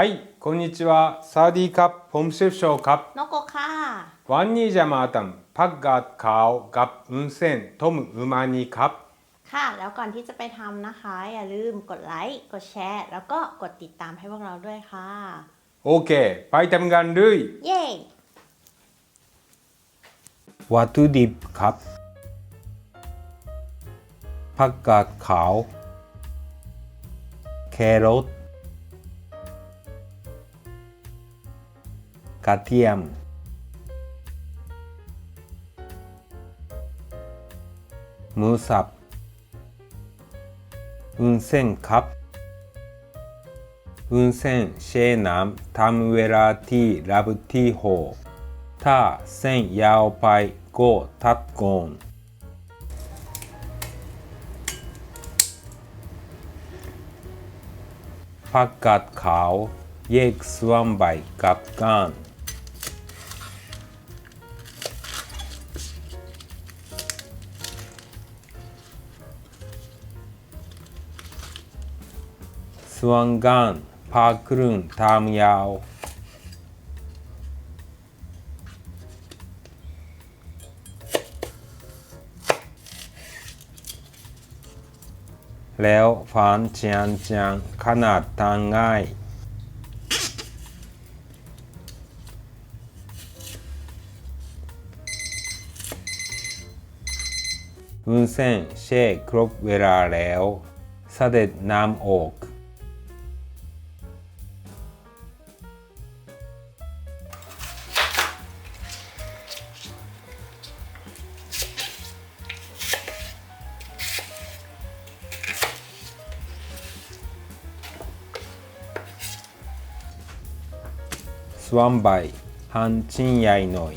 はいこんにちはสวัสดีครับผมเชฟโชครับ นกโกะค่ะ วันนี้จะมาทำผักกาดขาวกับอุนเส้นต้มอูมานิครับ ค่ะ แล้วก่อนที่จะไปทำนะคะ อย่าลืมกดไลค์ กดแชร์ แล้วก็กดติดตามให้พวกเราด้วยค่ะ โอเค ไปทำกันเลย เย้ วัตถุดิบครับผักกาดขาว แครอท กระเทียม หมูสับวุ้นเส้นครับวุ้นเส้นแช่น้ำทำเวลาที่รับที่โหถ้าเส้นยาวไปก็ตัดก่อนผักกาดขาวแยกส่วนใบกับก้าน ส่วนก้านผ่าครึ่งทำยาว แล้วฟันจานจานขนาดทางง่าย วุ้นเส้นแช่ครบเวลาแล้ว เสด็จน้ำออก ส่วนใบหั่นชิ้นใหญ่หน่อย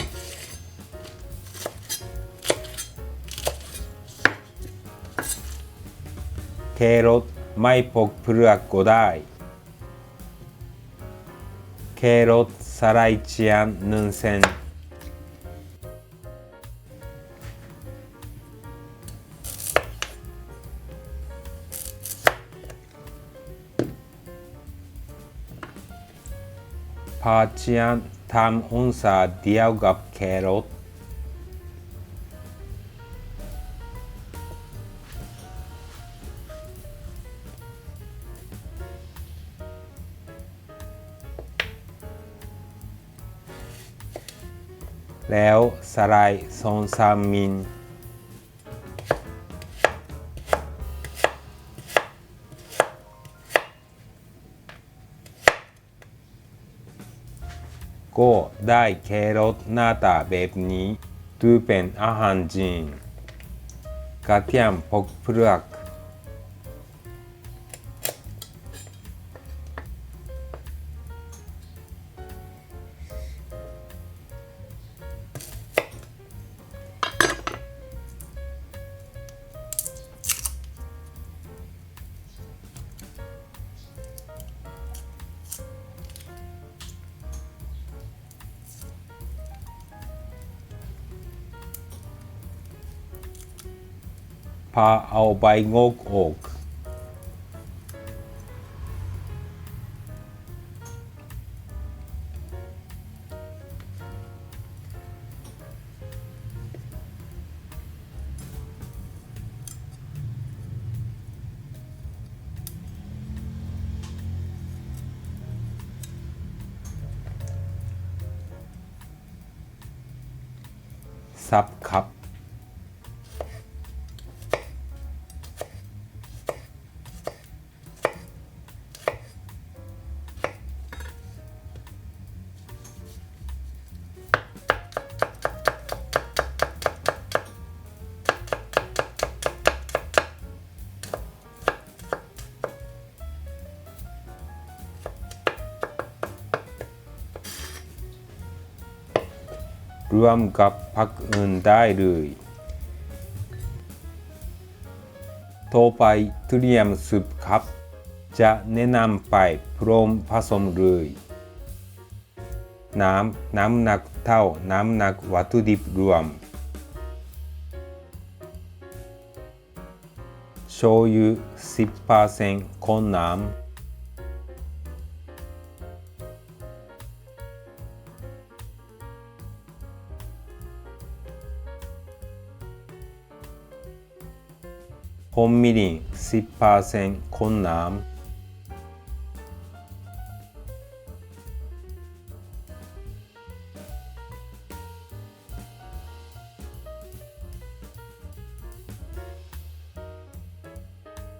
แครอทไม่ปอกเปลือกก็ได้แค รอทสไลด์จาเซนพาจานทำองศาเดียวกับแครอทแล้วสไลด์สองสามมิ ก็ได้แครอทหน้าตาแบบนี้ดูเป็นอาหารจีนกระเทียมพกเปลือก พาเอาใบ รัวมกับผักอื่นได้เลยต่อไปเตรียมซุปครับ จะแนะนำไปพร้อมผสมเลยน้ำน้ำหนักเท่าน้ำหนักวัตถุดิบรวมโชยุ10%คนน้ำ 本みりん10%こんなん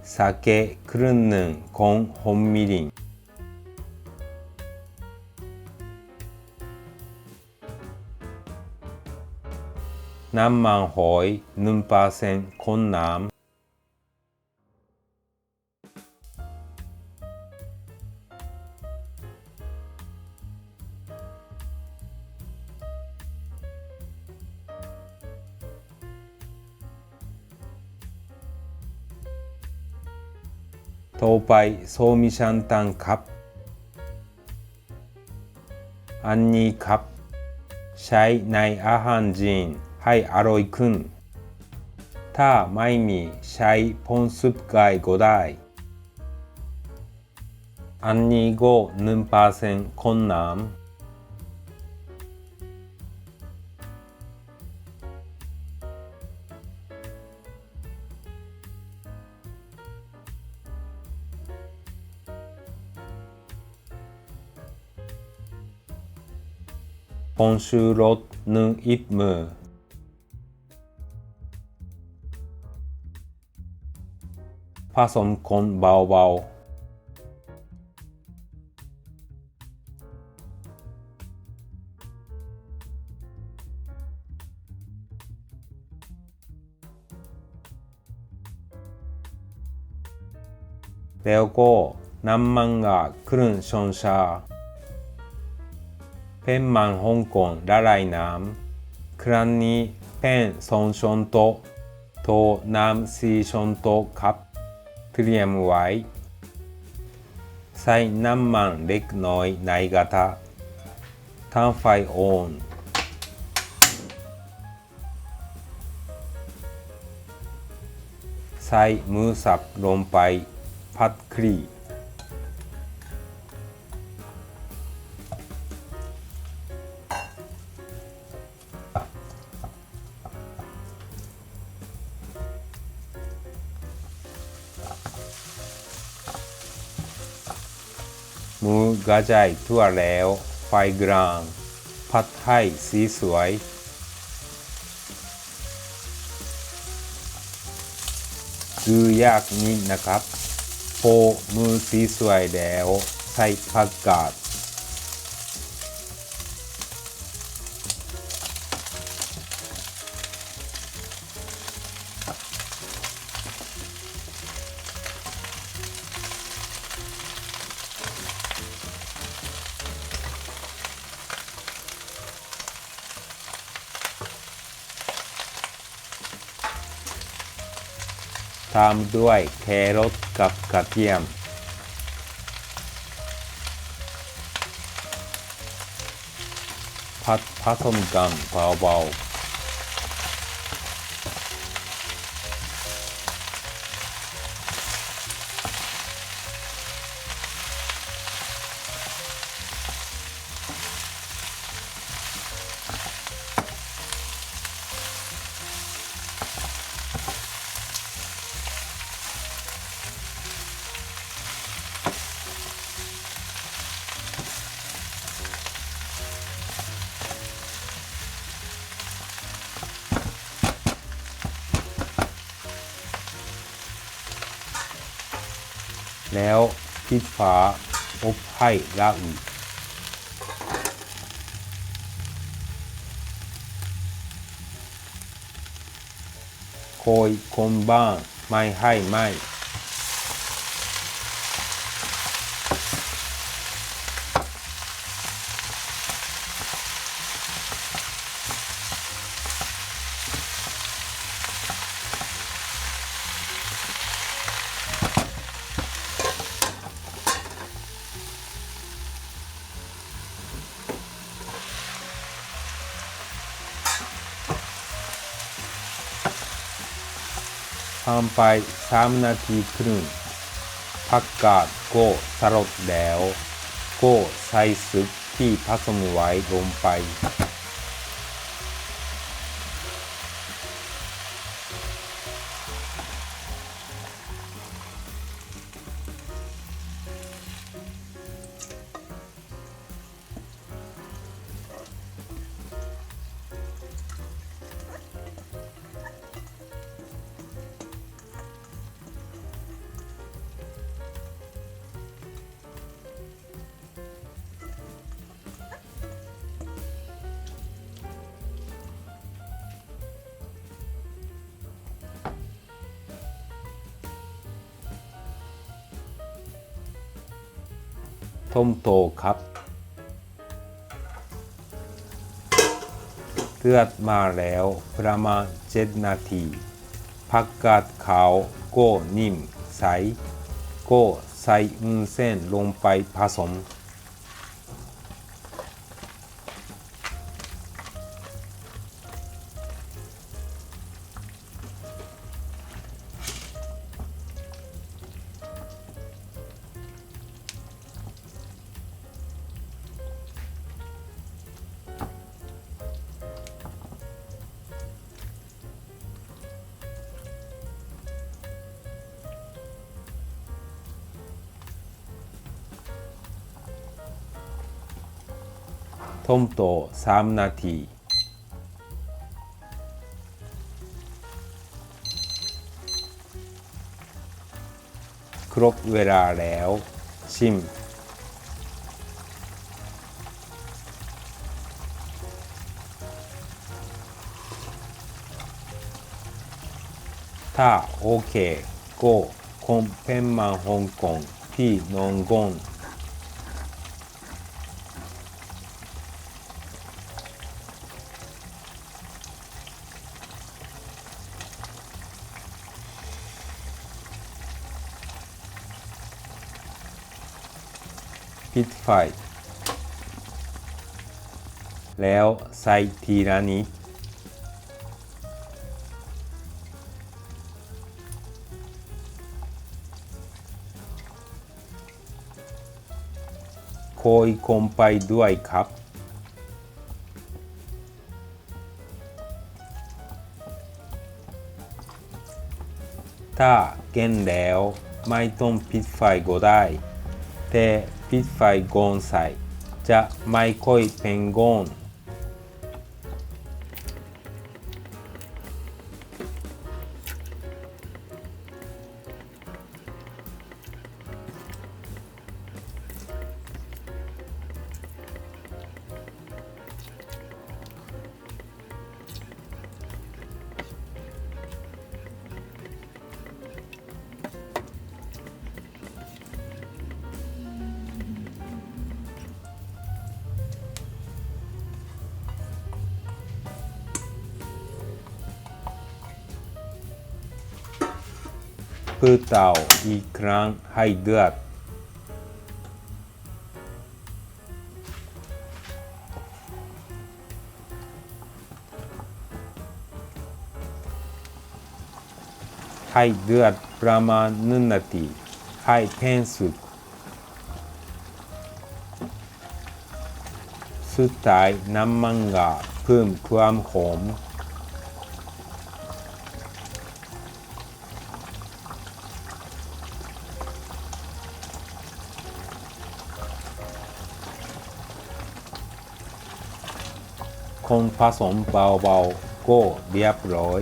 酒くるんぬんこん本みりん何万ほいぬんぱせんこんなん ทรไปโซมิชันตังครับอันนี้ครับใช้ในอาหารจีนให้อร่อยขึ้นถ้าไม่มีใช้พงซุปไก่ก็ได้อันนี้ก็หนึ่งเป อร์เซ็นต์คนน้ำ今週รถหนึ่งอิบมือผสมคน เบาๆแล้วก็น้ำมันがครึ่งช้อนชาเป็นมันฮ่องกงละลายน้ำครั้งนี้เป็นสองช้อนโต๊ะโทน้ำสี่ช้อนโต๊ะครับเตรียมไว้ใส่น้ำมันเล็กน้อยในกระทะตั้งไฟออนใส่หมูสับลงไปผัดคลี่ มูกระจายทั่วแล้ว ไฟกลาง พัดให้สีสวย คือยากนิดนะครับพอมือสีสวยแล้ว ใส่ผักกาด ตามด้วยแครอทกับกระเทียม ผัดผสมกันเบาๆ แล้วปิดฝาอบให้ละอุคอยคนบ้างไม่ให้ไม่ ทำไป3นาทีครึ่งผักกาดก็สลดแล้ว ก็ใส่ซุกที่ผสมไว้ลงไป ต้มโตครับเลือดมาแล้วประมาณเจ็ดนาทีผักกาดขาวก็นิ่มใสก็ใส่อุ้นเส้นลงไปผสม ต้มโต3นาที ครบเวลาแล้ว ชิม ถ้าโอเคก็คงเป็นมาฮ่องกงพี่น้องกง ปิดไฟแล้วใส่ทีละนิดโคยคมไปด้วยครับ ถ้าเก่งแล้วไม่ต้องปิดไฟก็ได้ แต่ปิดไฟก่อน พื่อเตาอีกครั้งให้เดือดให้เดือดประมาณหนึ่งนาทีให้แป้งสุกสุดท้ายน้ำมันがเพิ่มความหอม คนผสมเบาๆก็เรียบร้อย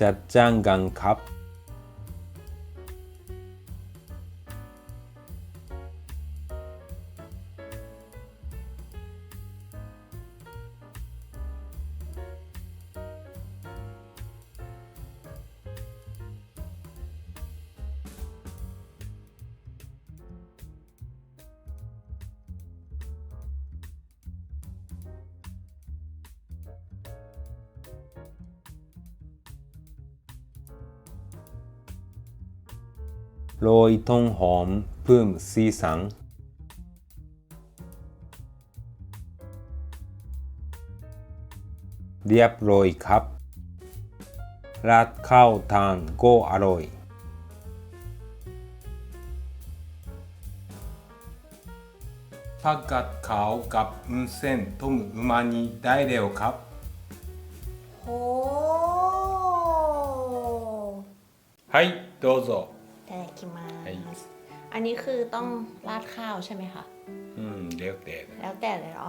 จัดจ้างกันครับ โรยต้นหอมเพิ่มสีสันเรียบร้อยครับ ราดข้าวทานก็อร่อย ผักกาดขาวกับวุ้นเส้นต้มうま煮ได้เร็วครับ โอ้ はいどうぞ แต่กิมาはいอันนี้คือต้องราดข้าวใช่ไหมคะอืมเดี๋ยวแต่แล้วแต่เลยเหรอ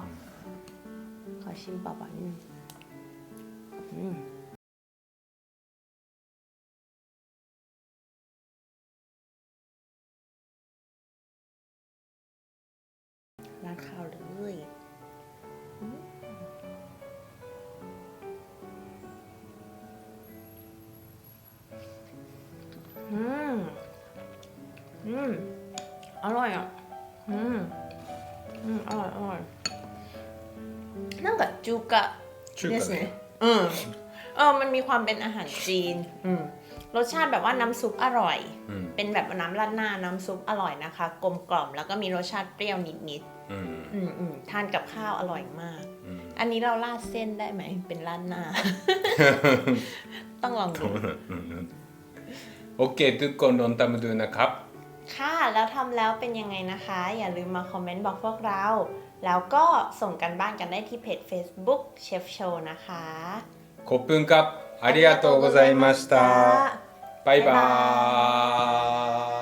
ขอชิมเปล่าๆนิดนึงอืมราดข้าวเลย อร่อยอ่ะ อืม อืม อร่อย อร่อยなんか中華中華ですねอืมเออ มันมีความเป็นอาหารจีน อืม รสชาติแบบว่าน้ำซุปอร่อย うん เป็นแบบน้ำราดหน้าน้ำซุปอร่อยนะคะ กลมกล่อมแล้วก็มีรสชาติเปรี้ยวนิด うん ๆ อืมอืมทานกับข้าวอร่อยมาก うん อันนี้เราราดเส้นได้ไหม เป็นราดหน้า ต้องลองดู โอเคทุกคนลองทำดูนะครับ ค่ะ แล้วทำแล้วเป็นยังไงนะคะ อย่าลืมมาคอมเมนต์บอกพวกเรา แล้วก็ส่งกันบ้านกันได้ที่เพจ Facebook Chef Show นะคะ コップンカップありがとうございました。バイバーイ。